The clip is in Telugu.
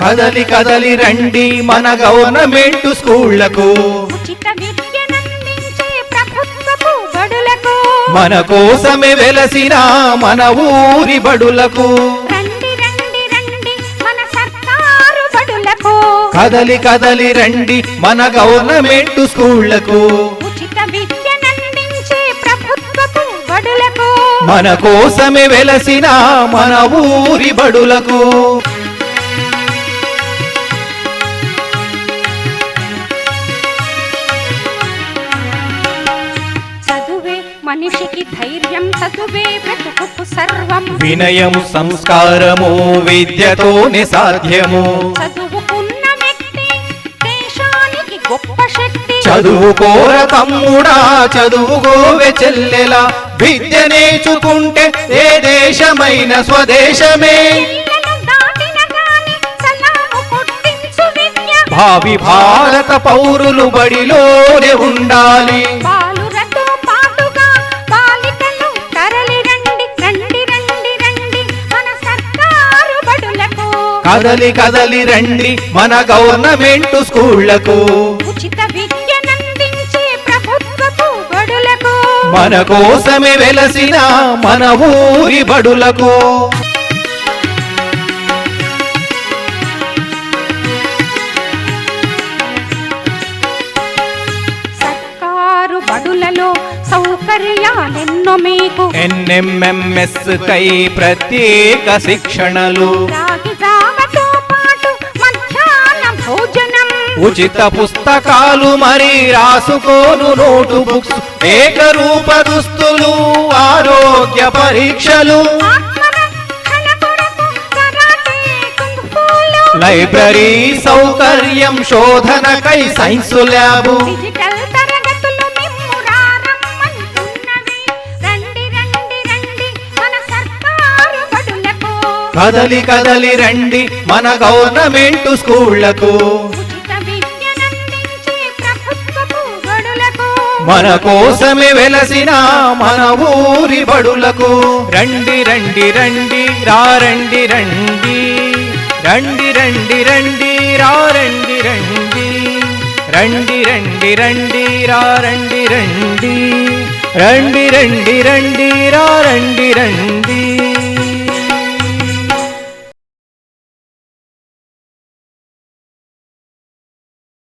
కదలి కదలి రండి మన గవర్నమెంట్ స్కూళ్ళకు. మన కోసమే వెలసిన మన ఊరి బడులకు. కదలి కదలి రండి మన గవర్నమెంట్ స్కూళ్ళకు. మన కోసమే వెలసిన మన ఊరి బడులకు. మనిషికి ధైర్యం చదువే బ్రతుకు సర్వం వినయము సంస్కారము విద్యతోనే సాధ్యము చదువుకున్న వ్యక్తి దేశానికి గొప్ప శక్తి. చదువుకోర తమ్ముడా చదువుకోవే చెల్లెలా. విద్య నేర్చుకుంటే ఏ దేశమైన స్వదేశమే. భావి భారత పౌరులు బడిలోనే ఉండాలి. కదలి కదలి రండి మన గవర్నమెంట్ స్కూళ్ళకు. ఉచిత విద్యనందించే ప్రభుత్వపు బడులకు. మన కోసమే వెలసిన మన ఊరి బడులకు. సర్కారు బడులలో సౌకర్యాలెన్నో మీకు. ఎన్ఎంఎంఎస్ కై ప్రత్యేక శిక్షణలు. రాగి ఉచిత పుస్తకాలు మరి రాసుకోను నోటు బుక్స్. ఏకరూప దుస్తులు ఆరోగ్య పరీక్షలు. లైబ్రరీ సౌకర్యం శోధనకై సైన్సు ల్యాబు. కదలి కదలి రండి మన గవర్నమెంట్ స్కూళ్ళకు మన కోసమే వెలసిన మన ఊరి బడులకు. రండి రండి రండి రారండి రండి రండి. రండి రండి రారండి రండి రండి. రండి రండి రారండి రండి రండి. రండి రండి రారండి రండి.